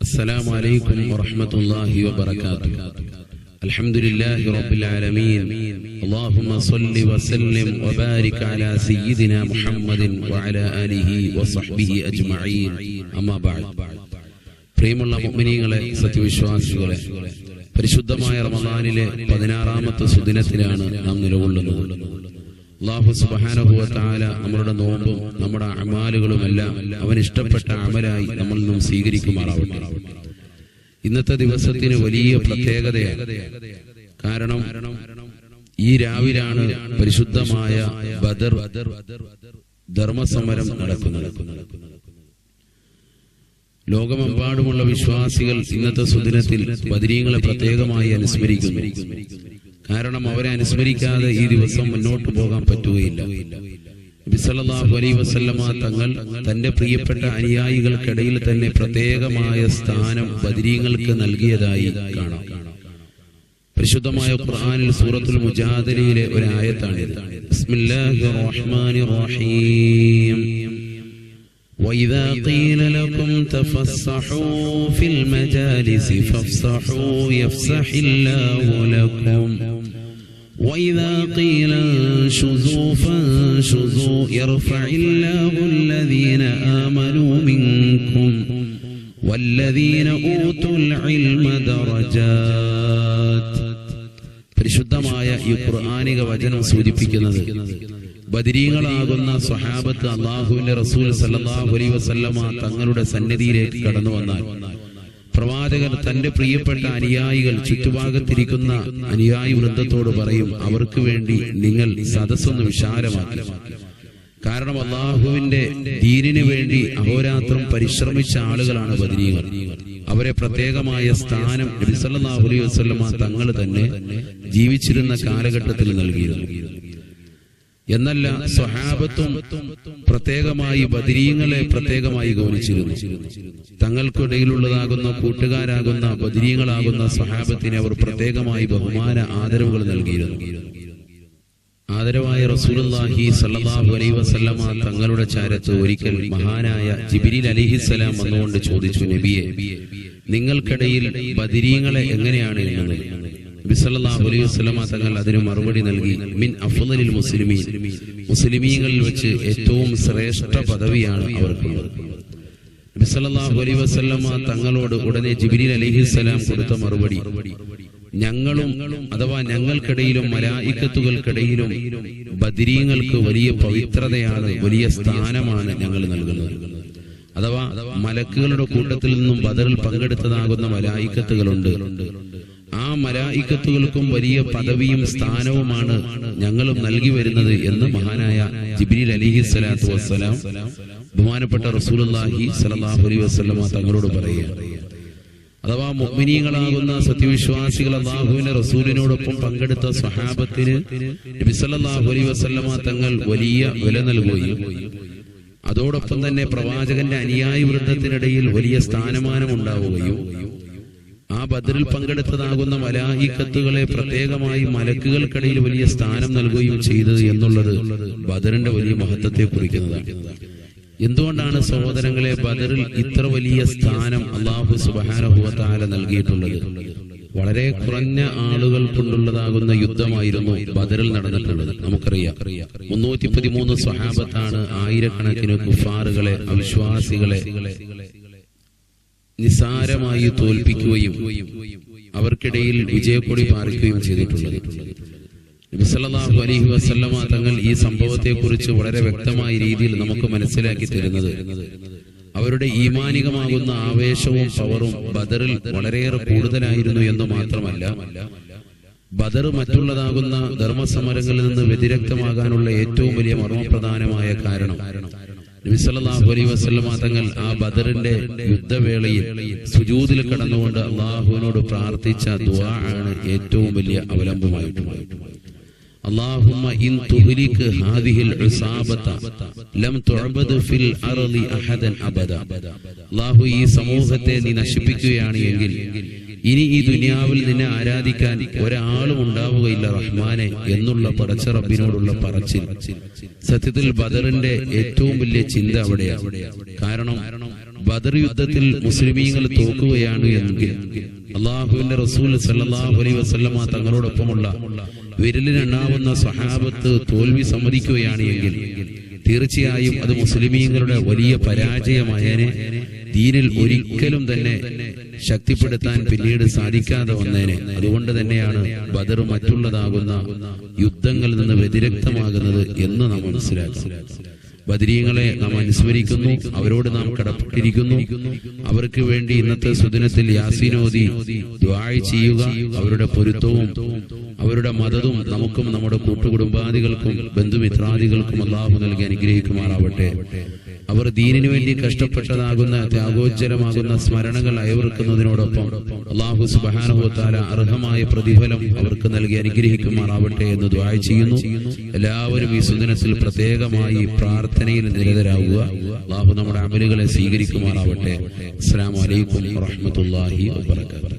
السلام عليكم ورحمة الله وبركاته الحمد لله رب العالمين اللهم صل وسلم وبارك على سيدنا محمد وعلى آله وصحبه أجمعين أما بعد പ്രിയമുള്ള മുഅ്മിനീങ്ങളെ സത്യവിശ്വാസികളെ പരിശുദ്ധമായ റമദാനിലെ പതിനാറാമത്തെ സുദിനത്തിലാണ് നാം നിലകൊള്ളുന്നത് അള്ളാഹു സുബാനുഭവത്താല താല നമ്മളുടെ നോമ്പും നമ്മുടെ അമാലുകളുമെല്ലാം അവൻ ഇഷ്ടപ്പെട്ട അമലായി നമ്മൾ നിന്നും സ്വീകരിക്കുമാറാവട്ടെ. ഇന്നത്തെ ദിവസത്തിന് വലിയ പ്രത്യേകതയാണ്. കാരണം ഈ രാവിലാണ് പരിശുദ്ധമായ ബദർ ധർമ്മസമരം നടക്കുന്നത്. ലോകമെമ്പാടുമുള്ള വിശ്വാസികൾ ഇന്നത്തെ സുദിനത്തിൽ ബദരീങ്ങളെ പ്രത്യേകമായി അനുസ്മരിക്കുന്നു. കാരണം അവരെ അനുസ്മരിക്കാതെ ഈ ദിവസം മുന്നോട്ട് പോകാൻ പറ്റുകയില്ല നബിസല്ലാഹു അലൈ വസല്ലമ തങ്ങൾ തന്റെ പ്രിയപ്പെട്ട അനുയായികൾക്കിടയിൽ തന്നെ പ്രത്യേകമായ സ്ഥാനം ബദരീങ്ങൾക്ക് നൽകിയതായി കാണാം പരിശുദ്ധമായ ഖുർആനിൽ സൂറത്തുൽ മുജാദലയിലെ ഒരു ആയത്താണിത് ബിസ്മില്ലാഹിർ റഹ്മാനിർ റഹീം وإذا قيل لكم تفسحوا في المجالس فافسحوا يفسح الله لكم وإذا قيل انشزوا فانشزوا يرفع الله الذين آمنوا منكم والذين أوتوا العلم درجات പരിശുദ്ധമായ ഈ ഖുർആാനിക വചനം സൂചിപ്പിക്കുന്നത് ബദിരീങ്ങളാകുന്ന സ്വഹാബത്ത് അള്ളാഹുവിന്റെ റസൂൽ സല്ലല്ലാഹു അലൈഹി വസല്ലമ തങ്ങളുടെ സന്നിധിയിലേക്ക് കടന്നു വന്നാൽ പ്രവാചകർ തന്റെ പ്രിയപ്പെട്ട അനുയായികൾ ചുറ്റുഭാഗത്തിരിക്കുന്ന അനുയായി വൃന്ദത്തോട് പറയും അവർക്ക് വേണ്ടി നിങ്ങൾ സദസ്സൊന്ന് വിശാലമാക്കി. കാരണം അള്ളാഹുവിന്റെ ദീനിനു വേണ്ടി അഹോരാത്രം പരിശ്രമിച്ച ആളുകളാണ് ബദരീകൾ അവരെ പ്രത്യേകമായ സ്ഥാനം അലൈഹി വസ്ലമ തങ്ങൾ തന്നെ ജീവിച്ചിരുന്ന കാലഘട്ടത്തിൽ നൽകിയിരുന്നു. എന്നല്ല സ്വഹാബത്തും പ്രത്യേകമായി ബദിരീങ്ങളെ പ്രത്യേകമായി ഗൗനിച്ചിരുന്നു. തങ്ങൾക്കിടയിലുള്ളതാകുന്ന കൂട്ടുകാരാകുന്ന ബദിരീങ്ങളാകുന്ന സ്വഹാബത്തിനെ അവർ പ്രത്യേകമായി ബഹുമാന ആദരവുകൾ നൽകിയിരുന്നു. ആദരവായ റസൂലുള്ളാഹി സല്ലല്ലാഹു അലൈഹി വസല്ലമ തങ്ങളുടെ ചാരത്ത് ഒരിക്കൽ മഹാനായ ജിബ്രീൽ അലിഹിസ്സലാം വന്നുകൊണ്ട് ചോദിച്ചു നബിയെ നിങ്ങൾക്കിടയിൽ ബദിരീങ്ങളെ എങ്ങനെയാണ് എന്നത് അലൈഹി തങ്ങൾ അതിന് മറുപടി നൽകി മിൻ അഫ്ലിൽ മുസ്ലിമീൻ. മുസ്ലിമീങ്ങളിൽ വെച്ച് ഏറ്റവും ശ്രേഷ്ഠ പദവിയാണ് അവർക്ക്. അലൈഹി വസല്ലമ തങ്ങളോട് ഉടനെ ജിബ്രീൽ അലിഹിസ്സലാം കൊടുത്ത മറുപടി ഞങ്ങളും അഥവാ ഞങ്ങൾക്കിടയിലും മലായിക്കത്തുകൾക്കിടയിലും ബദിരീങ്ങൾക്ക് വലിയ പവിത്രതയാണ് വലിയ സ്ഥാനമാണ് ഞങ്ങൾ നൽകുന്നത്. അഥവാ മലക്കുകളുടെ കൂട്ടത്തിൽ നിന്നും ബദറിൽ പങ്കെടുത്തതാകുന്ന മലായിക്കത്തുകളുണ്ട്. ആ മലായിക്കത്തുകൾക്കും വലിയ പദവിയും സ്ഥാനവുമാണ് ഞങ്ങളും നൽകി വരുന്നത് എന്ന് മഹാനായ ജിബിരി അലിഹി സ്വലാത്തു വസ്സലാം ബഹുമാനപ്പെട്ട സ്വല്ലല്ലാഹു അലൈഹി വസല്ലമ തങ്ങളോട് പറയുക അഥവാ മൊമിനീകളാകുന്ന സത്യവിശ്വാസികൾ അള്ളാഹുവിന്റെ റസൂലിനോടൊപ്പം പങ്കെടുത്ത സ്വഹാബത്തിന് നബി സല്ലല്ലാഹു അലൈഹി വസല്ലമ തങ്ങൾ വലിയ വില നൽകുകയും അതോടൊപ്പം തന്നെ പ്രവാചകന്റെ അനുയായി വൃദ്ധത്തിനിടയിൽ വലിയ സ്ഥാനമാനം ഉണ്ടാവുകയും ആ ബദറിൽ പങ്കെടുത്തതാകുന്ന മലാഹിക്കത്തുകളെ പ്രത്യേകമായി മലക്കുകൾക്കിടയിൽ വലിയ സ്ഥാനം നൽകുകയും ചെയ്തത് എന്നുള്ളത് ബദറിന്റെ വലിയ മഹത്വത്തെ കുറിക്കുന്നതാണ്. എന്തുകൊണ്ടാണ് സഹോദരങ്ങളെ ബദറിൽ ഇത്ര വലിയ സ്ഥാനം അള്ളാഹു സുബാനഹുവത്താല നൽകിയിട്ടുള്ളത്? വളരെ കുറഞ്ഞ ആളുകൾ കൊണ്ടുള്ളതാകുന്ന യുദ്ധമായിരുന്നു ബദറിൽ നടന്നിട്ടുള്ളത്. നമുക്കറിയാം. മുന്നൂറ്റി പതിമൂന്ന് സ്വഹാബത്താണ് ആയിരക്കണക്കിന് കുഫാറുകളെ അവിശ്വാസികളെ നിസാരമായി തോൽപ്പിക്കുകയും അവർക്കിടയിൽ വിജയക്കൊടി പാറിക്കുകയും ചെയ്തിട്ടുള്ളത്. നബിസല്ലാഹു അലൈഹി വസല്ലമ തങ്ങൾ ഈ സംഭവത്തെ കുറിച്ച് വളരെ വ്യക്തമായ രീതിയിൽ നമുക്ക് മനസ്സിലാക്കി തരുന്നത് അവരുടെ ഈമാനികമാകുന്ന ആവേശവും പവറും ബദറിൽ വളരെയേറെ കൂടുതലായിരുന്നു എന്ന് മാത്രമല്ല ബദർ മറ്റുള്ളതാകുന്ന ധർമ്മസമരങ്ങളിൽ നിന്ന് വ്യതിരക്തമാകാനുള്ള ഏറ്റവും വലിയ മർമ്മപ്രധാനമായ കാരണം നബിസല്ലാഹു അലൈഹി വസല്ലമ തങ്ങൾ ആ ബദറിന്റെ യുദ്ധവേളയിൽ സുജൂദിൽ കടന്നുകൊണ്ട് അള്ളാഹുവിനോട് പ്രാർത്ഥിച്ച ദുആ ആണ് ഏറ്റവും വലിയ അവലംബമായിട്ടുള്ളത്. اللهم إن تهلك هذه العصابة لم تعبد في الأرض أحدا أبدا അള്ളാഹു ഈ സമൂഹത്തെ നീ നശിപ്പിക്കുകയാണ് എങ്കിൽ ഇനി ഈ ദുനിയാവിൽ നിന്നെ ആരാധിക്കാൻ ഒരാളും ഉണ്ടാവുകയില്ല റഹ്മാനെ എന്നുള്ള പടച്ച റബ്ബിനോടുള്ള പറച്ചിൽ സത്യത്തിൽ ബദറിന്റെ ഏറ്റവും വലിയ ചിന്ത അവിടെയാണ് കാരണം ബദർ യുദ്ധത്തിൽ മുസ്ലിമീങ്ങൾ തോക്കുകയാണ് എങ്കിൽ അള്ളാഹുവിന്റെ റസൂൽ സല്ലല്ലാഹു അലൈഹി വസല്ലമ തങ്ങളോടൊപ്പമുള്ള വിരലിനെണ്ണാവുന്ന സ്വഹാബത്ത് തോൽവി സമ്മതിക്കുകയാണ് എങ്കിൽ തീർച്ചയായും അത് മുസ്ലിമീങ്ങളുടെ വലിയ പരാജയമായേനെ. ദീനിൽ ഒരിക്കലും തന്നെ ശക്തിപ്പെടുത്താൻ പിന്നീട് സാധിക്കാതെ വന്നേനെ. അതുകൊണ്ട് തന്നെയാണ് ബദർ മറ്റുള്ളതാകുന്ന യുദ്ധങ്ങളിൽ നിന്ന് വ്യതിരക്തമാകുന്നത് എന്ന് നാം മനസ്സിലാക്കണം ബദരീങ്ങളെ നാം അനുസ്മരിക്കുന്നു. അവരോട് നാം കടപ്പെട്ടിരിക്കുന്നു. അവർക്ക് വേണ്ടി ഇന്നത്തെ സുദിനത്തിൽ യാസീനോദി ദ്വാഴ് ചെയ്യുക. അവരുടെ പൊരുത്തവും അവരുടെ മതവും നമുക്കും നമ്മുടെ കൂട്ടുകുടുംബാദികൾക്കും ബന്ധുമിത്രാദികൾക്കും അള്ളാഹു നൽകി അനുഗ്രഹിക്കുമാറാവട്ടെ. അവർ ദീനിനു വേണ്ടി കഷ്ടപ്പെട്ടതാകുന്ന ത്യാഗോജ്ജലമാകുന്ന സ്മരണകൾ അയവർക്കുന്നതിനോടൊപ്പം അള്ളാഹു സുബാനുഭവത്താല അർഹമായ പ്രതിഫലം അവർക്ക് നൽകി അനുഗ്രഹിക്കുമാറാവട്ടെ എന്ന് ദ്വായ ചെയ്യുന്നു. എല്ലാവരും ഈ സുദിനത്തിൽ പ്രത്യേകമായി പ്രാർത്ഥനയിൽ നിരതരാകുക അള്ളാഹു നമ്മുടെ അമലുകളെ സ്വീകരിക്കുമാറാവട്ടെ. അസ്സാം വലൈക്കും വാഹമത്തല്ലാഹി വാബർക്കാത്തു